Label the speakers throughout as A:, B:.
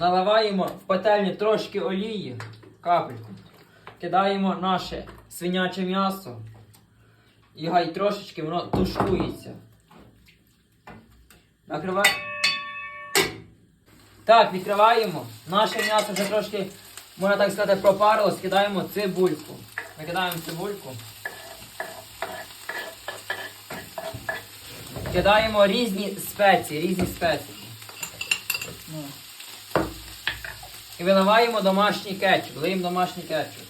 A: Наливаємо в пательню трошки олії, капельку. Кидаємо наше свиняче м'ясо. І гай трошечки воно тушкується. Накриваємо. Так, відкриваємо. Наше м'ясо вже трошки, можна так сказати, пропарилось. Кидаємо цибульку. Викидаємо цибульку. Кидаємо різні спеції, різні спеції. І виливаємо домашній кетчуп. Вилиємо домашній кетчуп.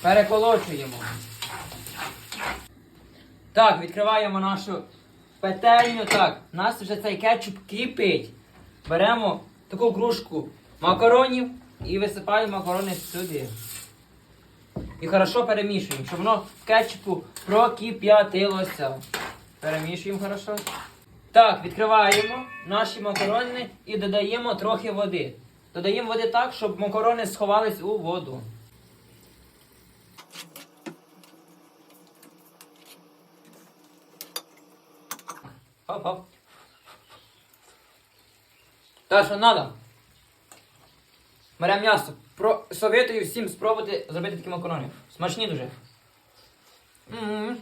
A: Переколочуємо. Так, відкриваємо нашу петельню. Так, у нас вже цей кетчуп кипить. Беремо таку кружку макаронів і висипаємо макарони сюди. І хорошо перемішуємо, щоб воно в кетчупу прокип'ятилося. Перемішуємо хорошо. Так, відкриваємо наші макарони і додаємо трохи води. Додаємо води так, щоб макарони сховались у воду. Оп-оп. Так, що треба? Беремо м'ясо. Советую всім спробувати зробити такі макарони. Смачні дуже. М.